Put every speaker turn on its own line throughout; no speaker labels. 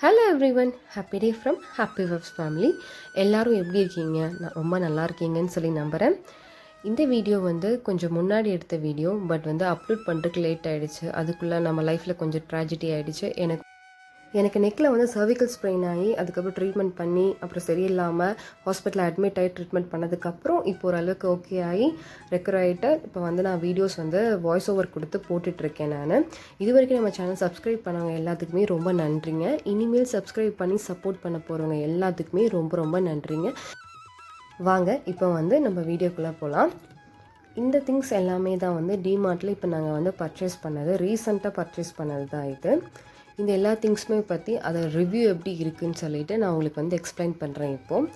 Hello everyone happy day from happy webs family எல்லாரும் எப்படி இருக்கீங்க? நான் ரொம்ப நல்லா இருக்கீங்கன்னு சொல்லி நம்புகிறேன் இந்த வீடியோ வந்து கொஞ்சம் முன்னாடி எடுத்த வீடியோ பட் வந்து அப்லோட் பண்ணுறதுக்கு லேட் ஆகிடுச்சு அதுக்குள்ளே நம்ம லைஃப்பில் கொஞ்சம் ட்ராஜடி ஆகிடுச்சு எனக்கு எனக்கு நெக்கில் வந்து சர்விக்கல் ஸ்ப்ரெயின் ஆகி அதுக்கப்புறம் ட்ரீட்மெண்ட் பண்ணி அப்புறம் சரியில்லாமல் ஹாஸ்பிட்டலில் அட்மிட் ஆகி ட்ரீட்மெண்ட் பண்ணதுக்கப்புறம் இப்போ ஓரளவுக்கு ஓகே ஆகி ரெக்கர் ஆகிட்டு இப்போ வந்து நான் வீடியோஸ் வந்து வாய்ஸ் ஓவர் கொடுத்து போட்டுட்ருக்கேன் நான். இது வரைக்கும் நம்ம சேனல் சப்ஸ்கிரைப் பண்ணவங்க எல்லாத்துக்குமே ரொம்ப நன்றிங்க. இனிமேல் சப்ஸ்கிரைப் பண்ணி சப்போர்ட் பண்ண போகிறவங்க எல்லாத்துக்குமே ரொம்ப ரொம்ப நன்றிங்க. வாங்க இப்போ வந்து நம்ம வீடியோக்குள்ளே போகலாம் இந்த திங்ஸ் எல்லாமே தான் வந்து டிமார்ட்டில் இப்போ நாங்கள் வந்து பர்ச்சேஸ் பண்ணது. ரீசண்டாக பர்ச்சேஸ் பண்ணது தான் இது. இந்த எல்லா திங்ஸுமே பற்றி அதை ரிவ்யூ எப்படி இருக்குதுன்னு சொல்லிட்டு நான் உங்களுக்கு வந்து எக்ஸ்பிளைன் பண்ணுறேன் இப்போது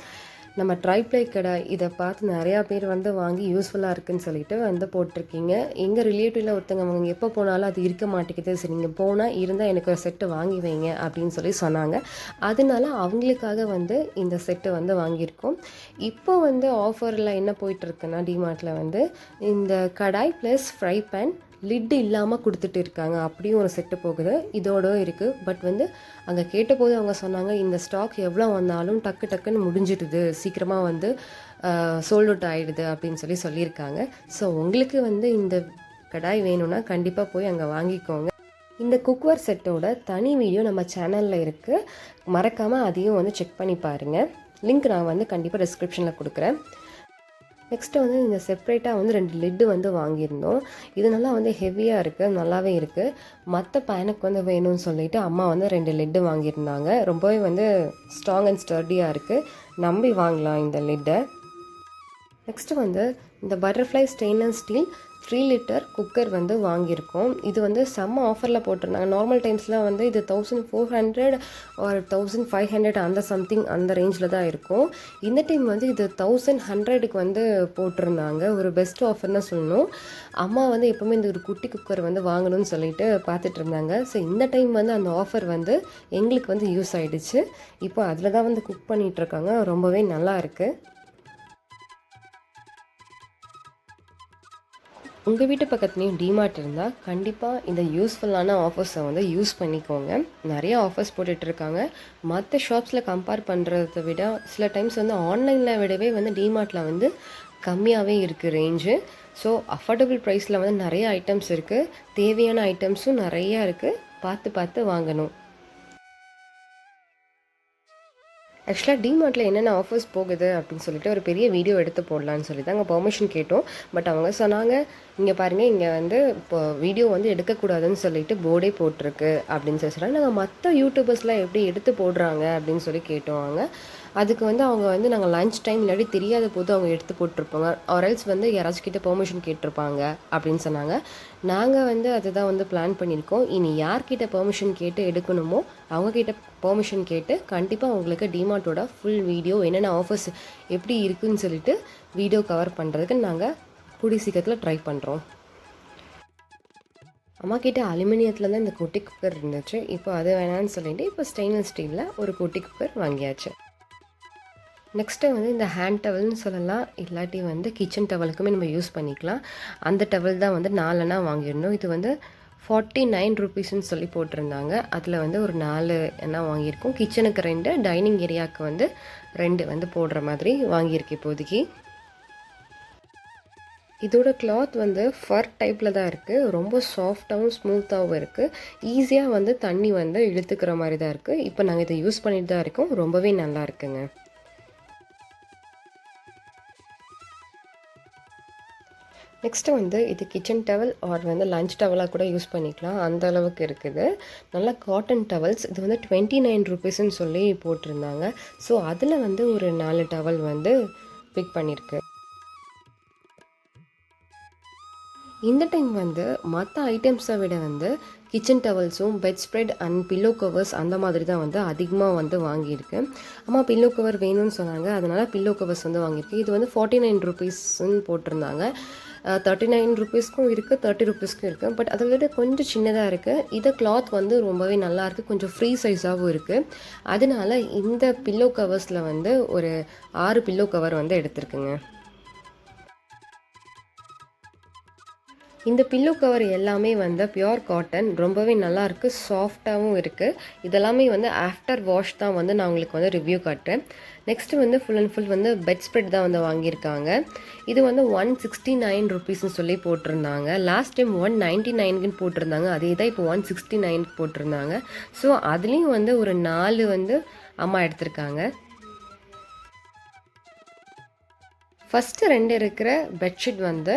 நம்ம ட்ரைப்ளை கடை இதை பார்த்து நிறையா பேர் வந்து வாங்கி யூஸ்ஃபுல்லாக இருக்குன்னு சொல்லிட்டு வந்து போட்டிருக்கீங்க. எங்கள் ரிலேட்டிவில் ஒருத்தங்க அவங்க எப்போ போனாலும் அது இருக்க மாட்டேங்குது. சரி நீங்கள் போனால் இருந்தால் எனக்கு ஒரு செட்டு வாங்கி வைங்க அப்படின்னு சொல்லி சொன்னாங்க. அதனால அவங்களுக்காக வந்து இந்த செட்டு வந்து வாங்கியிருக்கோம். இப்போ வந்து ஆஃபரில் என்ன போயிட்டுருக்குன்னா டிமார்ட்டில் வந்து இந்த kadai plus fry pan lid இல்லாமல் கொடுத்துட்டு இருக்காங்க. அப்படியும் ஒரு செட்டு போகுது. இதோட இருக்குது பட் வந்து அங்கே கேட்டபோது அவங்க சொன்னாங்க இந்த ஸ்டாக் எவ்வளோ வந்தாலும் டக்கு டக்குன்னு முடிஞ்சிடுது. சீக்கிரமாக வந்து சோல்ட் அவுட் ஆகிடுது அப்படின்னு சொல்லி சொல்லியிருக்காங்க. ஸோ உங்களுக்கு வந்து இந்த கடாய் வேணும்னா கண்டிப்பாக போய் அங்கே வாங்கிக்கோங்க. இந்த குக்வேர் செட்டோட தனி வீடியோ நம்ம சேனலில் இருக்குது மறக்காமல் அதையும் வந்து செக் பண்ணி பாருங்கள் லிங்க் நான் வந்து கண்டிப்பாக டிஸ்கிரிப்ஷனில் கொடுக்குறேன். நெக்ஸ்ட்டு வந்து இந்த செப்ரேட்டாக வந்து ரெண்டு லிட்டு வந்து வாங்கியிருந்தோம். இது நல்லா வந்து ஹெவியாக இருக்குது நல்லாவே இருக்குது மற்ற பையனுக்கு வந்து வேணும்னு சொல்லிட்டு அம்மா வந்து ரெண்டு லிட்டு வாங்கியிருந்தாங்க. ரொம்பவே வந்து ஸ்ட்ராங் அண்ட் ஸ்டர்டியாக இருக்குது நம்பி வாங்கலாம் இந்த லிட்டை நெக்ஸ்ட்டு வந்து இந்த butterfly stainless steel three litre cooker வந்து வாங்கியிருக்கோம். இது வந்து செம்ம ஆஃபரில் போட்டிருந்தாங்க. நார்மல் டைம்ஸ்லாம் வந்து இது தௌசண்ட் ஃபோர் ஹண்ட்ரட் ஒரு தௌசண்ட் ஃபைவ் ஹண்ட்ரட் அந்த சம்திங் அந்த ரேஞ்சில் தான் இருக்கும். இந்த டைம் வந்து இது தௌசண்ட் ஹண்ட்ரடுக்கு வந்து போட்டிருந்தாங்க. ஒரு பெஸ்ட் ஆஃபர்னு சொல்லணும். அம்மா வந்து எப்போவுமே இந்த ஒரு குட்டி குக்கர் வந்து வாங்கணும்னு சொல்லிட்டு பார்த்துட்டு இருந்தாங்க ஸோ இந்த டைம் வந்து அந்த ஆஃபர் வந்து எங்களுக்கு வந்து யூஸ் ஆகிடுச்சு இப்போ அதில் தான் வந்து குக் பண்ணிகிட்ருக்காங்க ரொம்பவே நல்லா இருக்குது உங்கள் வீட்டு பக்கத்துலேயும் டிமார்ட் இருந்தால் கண்டிப்பாக இந்த யூஸ்ஃபுல்லான ஆஃபர்ஸை வந்து யூஸ் பண்ணிக்கோங்க. நிறைய ஆஃபர்ஸ் போட்டுட்ருக்காங்க. மற்ற ஷாப்ஸில் கம்பேர் பண்ணுறத விட சில டைம்ஸ் வந்து ஆன்லைனில் விடவே வந்து டிமார்ட்டில் வந்து கம்மியாகவே இருக்குது ரேஞ்சு ஸோ அஃபோர்டபுள் ப்ரைஸில் வந்து நிறைய ஐட்டம்ஸ் இருக்குது தேவையான ஐட்டம்ஸும் நிறையா இருக்குது பார்த்து பார்த்து வாங்கணும். ஆக்சுவலாக டிமார்ட்டில் என்னென்ன ஆஃபர்ஸ் போகுது அப்படின்னு சொல்லிட்டு ஒரு பெரிய வீடியோ எடுத்து போடலான்னு சொல்லி தான் அங்கே பெர்மிஷன் கேட்டோம். பட் அவங்க சொன்னாங்க இங்கே பாருங்கள் இங்கே வந்து இப்போ வீடியோ வந்து எடுக்கக்கூடாதுன்னு சொல்லிட்டு போர்டே போட்டிருக்கு. அப்படின்னு சொல்லி சொன்னாங்க. நாங்கள் மற்ற யூடியூபர்ஸ்லாம் எப்படி எடுத்து போடுறாங்க அப்படின்னு சொல்லி கேட்டோம் அவங்க அதுக்கு வந்து அவங்க வந்து நாங்கள் லஞ்ச் டைம் இல்லாட்டி தெரியாத போது அவங்க எடுத்து போட்டிருப்பாங்க. ஆர்எல்ஸ் வந்து யாராச்சும் கிட்ட பெர்மிஷன் கேட்டிருப்பாங்க அப்படின்னு சொன்னாங்க. நாங்கள் வந்து அதுதான் வந்து பிளான் பண்ணியிருக்கோம். இனி யார்கிட்ட பெர்மிஷன் கேட்டு எடுக்கணுமோ அவங்கக்கிட்ட பெர்மிஷன் கேட்டு கண்டிப்பாக உங்களுக்கு டிமார்ட்டோட ஃபுல் வீடியோ என்னென்ன ஆஃபர்ஸ் எப்படி இருக்குன்னு சொல்லிட்டு வீடியோ கவர் பண்ணுறதுக்கு நாங்கள் கூடி சீக்கிரத்தில் ட்ரை பண்ணுறோம் அம்மா கிட்ட அலுமினியத்தில் தான் இந்த குட்டி குக்கர் இருந்துச்சு. இப்போ அது வேணான்னு சொல்லிட்டு இப்போ ஸ்டெயின்லெஸ் ஸ்டீலில் ஒரு குட்டி குக்கர் வாங்கியாச்சு. நெக்ஸ்ட்டு வந்து இந்த ஹேண்ட் டவல்னு சொல்லலாம். இல்லாட்டி வந்து கிச்சன் டவலுக்குமே நம்ம யூஸ் பண்ணிக்கலாம். அந்த டவல் தான் வந்து நாலனா வாங்கியிருந்தோம் இது வந்து ஃபார்ட்டி நைன் ருபீஸ்ன்னு சொல்லி போட்டிருந்தாங்க. அதில் வந்து ஒரு நாலு என்ன வாங்கியிருக்கோம் கிச்சனுக்கு ரெண்டு டைனிங் ஏரியாவுக்கு வந்து ரெண்டு வந்து போடுற மாதிரி வாங்கியிருக்கு இப்போதைக்கு. இதோட கிளாத் வந்து ஃபர் டைப்பில் தான் இருக்குது ரொம்ப சாஃப்டாகவும் ஸ்மூத்தாகவும் இருக்குது ஈஸியாக வந்து தண்ணி வந்து இழுத்துக்கிற மாதிரி தான் இருக்குது இப்போ நாங்கள் இதை யூஸ் பண்ணிட்டு தான் இருக்கோம். ரொம்பவே நல்லா இருக்குங்க. நெக்ஸ்ட்டு வந்து இது கிச்சன் டவல் ஆர் வந்து லஞ்ச் டவலாக கூட யூஸ் பண்ணிக்கலாம். அந்த அளவுக்கு இருக்குது. நல்லா காட்டன் டவல்ஸ் இது வந்து டுவெண்ட்டி நைன் ருபீஸ்ன்னு சொல்லி போட்டிருந்தாங்க. ஸோ அதில் வந்து ஒரு நாலு டவல் வந்து பிக் பண்ணியிருக்கு இந்த டைம் வந்து மற்ற ஐட்டம்ஸை விட வந்து கிச்சன் டவல்ஸும் bedspread and pillow covers அந்த மாதிரி தான் வந்து அதிகமாக வந்து வாங்கியிருக்கு. அம்மா பில்லோ கவர் வேணும்னு சொன்னாங்க. அதனால் பில்லோ கவர்ஸ் வந்து வாங்கியிருக்கு. இது வந்து ஃபார்ட்டி நைன் ருபீஸ்ன்னு போட்டிருந்தாங்க. தேர்ட்டி நைன் ருபீஸ்க்கும் இருக்குது தேர்ட்டி ருபீஸ்க்கும் இருக்குது பட் அதை விட கொஞ்சம் சின்னதாக இருக்குது இதை கிளாத் வந்து ரொம்பவே நல்லாயிருக்கு கொஞ்சம் ஃப்ரீ சைஸாகவும் இருக்குது அதனால இந்த பில்லோ கவர்ஸில் வந்து ஒரு ஆறு பில்லோ கவர் வந்து எடுத்திருக்குங்க. இந்த பில்லோ கவர் எல்லாமே வந்து பியோர் காட்டன் ரொம்பவே நல்லா இருக்குது சாஃப்டாகவும் இருக்குது இதெல்லாமே வந்து ஆஃப்டர் வாஷ் தான் வந்து நான் உங்களுக்கு வந்து ரிவ்யூ காட்டுறேன். நெக்ஸ்ட் வந்து ஃபுல் அண்ட் ஃபுல் வந்து பெட் ஸ்ப்ரெட் தான் வந்து வாங்கியிருக்காங்க. இது வந்து ஒன் சிக்ஸ்டி நைன் ருபீஸ்னு சொல்லி போட்டிருந்தாங்க. லாஸ்ட் டைம் ஒன் நைன்ட்டி நைனுக்குன்னு போட்டிருந்தாங்க. அதே தான் இப்போ ஒன் சிக்ஸ்டி நைனுக்கு போட்டிருந்தாங்க. ஸோ அதுலேயும் வந்து ஒரு நாலு வந்து அம்மா எடுத்திருக்காங்க. ஃபஸ்ட்டு ரெண்டு இருக்கிற பெட்ஷீட் வந்து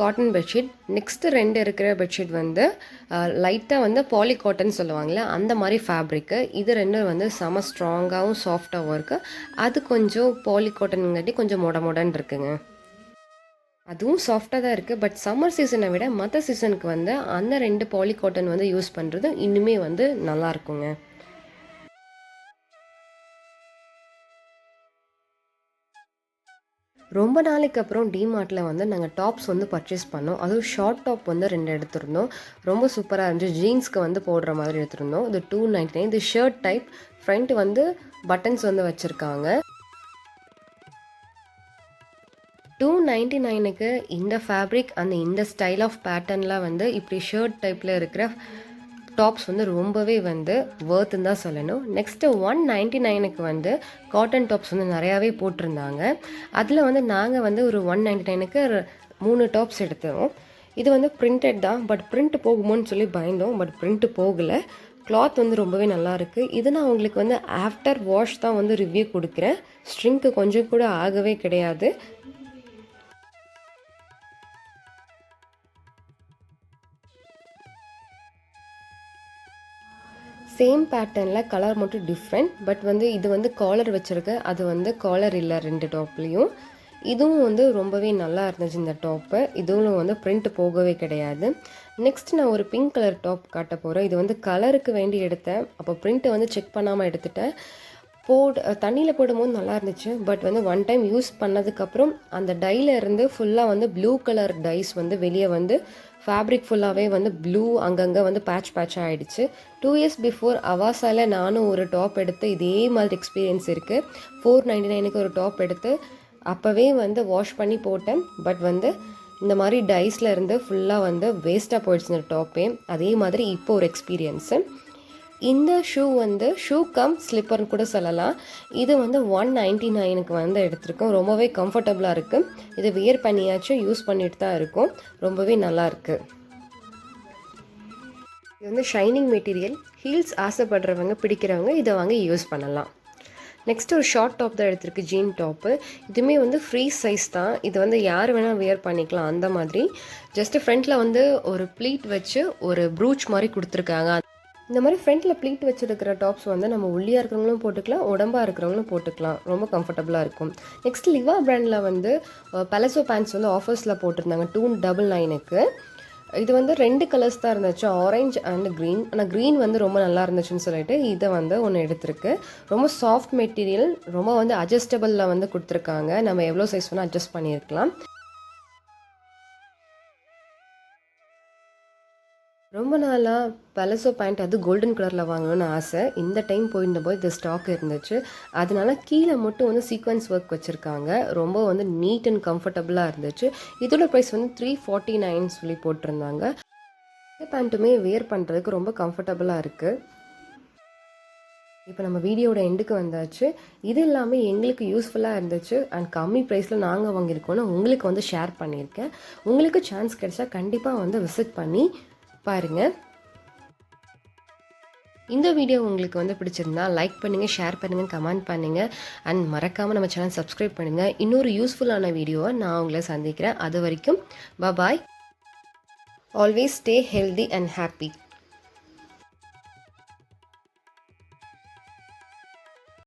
காட்டன் பெட்ஷீட் நெக்ஸ்ட்டு ரெண்டு இருக்கிற பெட்ஷீட் வந்து லைட்டாக வந்து பாலி காட்டன் சொல்லுவாங்கள்ல அந்த மாதிரி ஃபேப்ரிக்கு இது ரெண்டும் வந்து செம ஸ்ட்ராங்காகவும் சாஃப்டாகவும் இருக்குது அது கொஞ்சம் பாலி காட்டனுங்காட்டி கொஞ்சம் மொட மொடன்னு இருக்குங்க. அதுவும் சாஃப்டாக தான் இருக்குது பட் சம்மர் சீசனை விட மற்ற சீசனுக்கு வந்து அந்த ரெண்டு பாலி காட்டன் வந்து யூஸ் பண்ணுறது இன்னுமே வந்து நல்லா ரொம்ப நாளைக்கு அப்புறம் டிமார்ட்டில் வந்து நாங்கள் டாப்ஸ் வந்து பர்ச்சேஸ் பண்ணோம். அதுவும் ஷார்ட் டாப் வந்து ரெண்டு எடுத்திருந்தோம். ரொம்ப சூப்பராக இருந்துச்சு. ஜீன்ஸ்க்கு வந்து போடுற மாதிரி எடுத்திருந்தோம். இது டூ நைன்டி நைன் இது ஷர்ட் டைப் ஃப்ரண்ட் வந்து பட்டன்ஸ் வந்து வச்சுருக்காங்க. டூ நைன்டி நைனுக்கு இந்த ஃபேப்ரிக் அந்த இந்த ஸ்டைல் ஆஃப் பேட்டர்னில் வந்து இப்படி ஷர்ட் டைப்பில் இருக்கிற டாப்ஸ் வந்து ரொம்பவே வந்து வேர்த்துன்னு தான் சொல்லணும். நெக்ஸ்ட்டு ஒன் நைன்ட்டி நைனுக்கு வந்து காட்டன் டாப்ஸ் வந்து நிறையாவே போட்டிருந்தாங்க. அதில் வந்து நாங்கள் வந்து ஒரு ஒன் நைன்ட்டி நைனுக்கு மூணு டாப்ஸ் எடுத்தோம். இது வந்து பிரிண்டட் தான் பட் பிரிண்ட் போகுமோன்னு சொல்லி பயந்தோம் பட் பிரிண்ட் போகலை. கிளாத் வந்து ரொம்பவே நல்லா இருக்குது இது நான் உங்களுக்கு வந்து ஆஃப்டர் வாஷ் தான் வந்து ரிவ்யூ கொடுக்குறேன். ஸ்ட்ரிங்க்கு கொஞ்சம் கூட ஆகவே கிடையாது. சேம் பேட்டர்னில் கலர் மட்டும் டிஃப்ரெண்ட் பட் வந்து இது வந்து காலர் வச்சுருக்கு அது வந்து காலர் இல்லை ரெண்டு டாப்லேயும் இதுவும் வந்து ரொம்பவே நல்லா இருந்துச்சு இந்த டாப்பு இதுவும் வந்து பிரிண்ட் போகவே கிடையாது. நெக்ஸ்ட் நான் ஒரு பிங்க் கலர் டாப் காட்ட போகிறேன் இது வந்து கலருக்கு வேண்டி எடுத்தேன். அப்போ பிரிண்ட்டை வந்து செக் பண்ணாமல் எடுத்துட்டேன். போட் தண்ணியில் போடும்போது நல்லா இருந்துச்சு. பட் வந்து ஒன் டைம் யூஸ் பண்ணதுக்கப்புறம் அந்த டைல இருந்து ஃபுல்லாக வந்து ப்ளூ கலர் டைஸ் வந்து வெளியே வந்து ஃபேப்ரிக் ஃபுல்லாகவே வந்து ப்ளூ அங்கங்கே வந்து பேட்ச் பேட்ச் ஆகிடுச்சு டூ இயர்ஸ் பிஃபோர் அவாசால நானும் ஒரு டாப் எடுத்து இதே மாதிரி எக்ஸ்பீரியன்ஸ் இருக்குது ஃபோர் நைன்டி நைனுக்கு ஒரு டாப் எடுத்து அப்போவே வந்து வாஷ் பண்ணி போட்டேன். பட் வந்து இந்த மாதிரி டைஸில் இருந்து ஃபுல்லாக வந்து வேஸ்ட்டாக போயிடுச்சு இந்த டாப்பே அதே மாதிரி இப்போ ஒரு எக்ஸ்பீரியன்ஸு இந்த ஷூ வந்து ஷூ கம் ஸ்லிப்பர்னு கூட சொல்லலாம். இது வந்து ஒன் நைன்டி நைனுக்கு வந்து எடுத்திருக்கோம். ரொம்பவே கம்ஃபர்டபுளாக இருக்குது இது வியர் பண்ணியாச்சும் யூஸ் பண்ணிட்டு தான் இருக்கும். ரொம்பவே நல்லா இருக்குது இது வந்து ஷைனிங் மெட்டீரியல் ஹீல்ஸ் ஆசைப்படுறவங்க பிடிக்கிறவங்க இதை வாங்கி யூஸ் பண்ணலாம். நெக்ஸ்ட் ஒரு ஷார்ட் டாப் தான் எடுத்திருக்கு ஜீன் டாப்பு இதுவுமே வந்து ஃப்ரீ சைஸ் தான். இது வந்து யார் வேணால் வியர் பண்ணிக்கலாம் அந்த மாதிரி. ஜஸ்ட்டு ஃப்ரண்ட்டில் வந்து ஒரு ப்ளீட் வச்சு ஒரு ப்ரூச் மாதிரி கொடுத்துருக்காங்க. இந்த மாதிரி ஃப்ரண்ட்டில் ப்ளீட் வச்சுருக்கிற டாப்ஸ் வந்து நம்ம ஒல்லியாக இருக்கிறவங்களும் போட்டுக்கலாம் உடம்பாக இருக்கிறவங்களும் போட்டுக்கலாம். ரொம்ப கம்ஃபர்டபுளாக இருக்கும். நெக்ஸ்ட் லிவா ப்ராண்டில் வந்து பலசோ பேண்ட்ஸ் வந்து ஆஃபர்ஸில் போட்டிருந்தாங்க. டூ டபுள் நைனுக்கு இது வந்து ரெண்டு கலர்ஸ் தான் இருந்துச்சு. ஆரஞ்ச் அண்ட் க்ரீன் ஆனால் க்ரீன் வந்து ரொம்ப நல்லா இருந்துச்சுன்னு சொல்லிட்டு இதை வந்து ஒன்று எடுத்திருக்கு. ரொம்ப சாஃப்ட் மெட்டீரியல் ரொம்ப வந்து அட்ஜஸ்டபிளில் வந்து கொடுத்துருக்காங்க. நம்ம எவ்வளோ சைஸ் வேணால் அட்ஜஸ்ட் பண்ணியிருக்கலாம். ரொம்ப நாளாக பலசோ பேண்ட் அது கோல்டன் கலரில் வாங்கணும்னு ஆசை. இந்த டைம் போயிருந்தபோது இந்த ஸ்டாக் இருந்துச்சு. அதனால கீழே மட்டும் வந்து சீக்வன்ஸ் ஒர்க் வச்சுருக்காங்க. ரொம்ப வந்து நீட் அண்ட் கம்ஃபர்டபுளாக இருந்துச்சு. இதோட ப்ரைஸ் வந்து த்ரீ ஃபார்ட்டி நைன் சொல்லி போட்டிருந்தாங்க. இந்த பேண்ட்டுமே வியர் பண்ணுறதுக்கு ரொம்ப கம்ஃபர்டபுளாக இருக்குது இப்போ நம்ம வீடியோட எண்டுக்கு வந்தாச்சு. இது எல்லாமே எங்களுக்கு யூஸ்ஃபுல்லாக இருந்துச்சு. அண்ட் கம்மி ப்ரைஸில் நாங்கள் வாங்கியிருக்கோன்னு உங்களுக்கு வந்து ஷேர் பண்ணியிருக்கேன். உங்களுக்கு சான்ஸ் கிடைச்சா கண்டிப்பாக வந்து விசிட் பண்ணி பாருங்கள் இந்த வீடியோ உங்களுக்கு வந்து பிடிச்சிருந்தா லைக் பண்ணுங்கள் ஷேர் பண்ணுங்கள் கமெண்ட் பண்ணுங்கள் அண்ட் மறக்காமல் நம்ம சேனல் சப்ஸ்கிரைப் பண்ணுங்கள் இன்னொரு யூஸ்ஃபுல்லான வீடியோவை நான் உங்களை சந்திக்கிறேன். அது வரைக்கும் bye always stay healthy and happy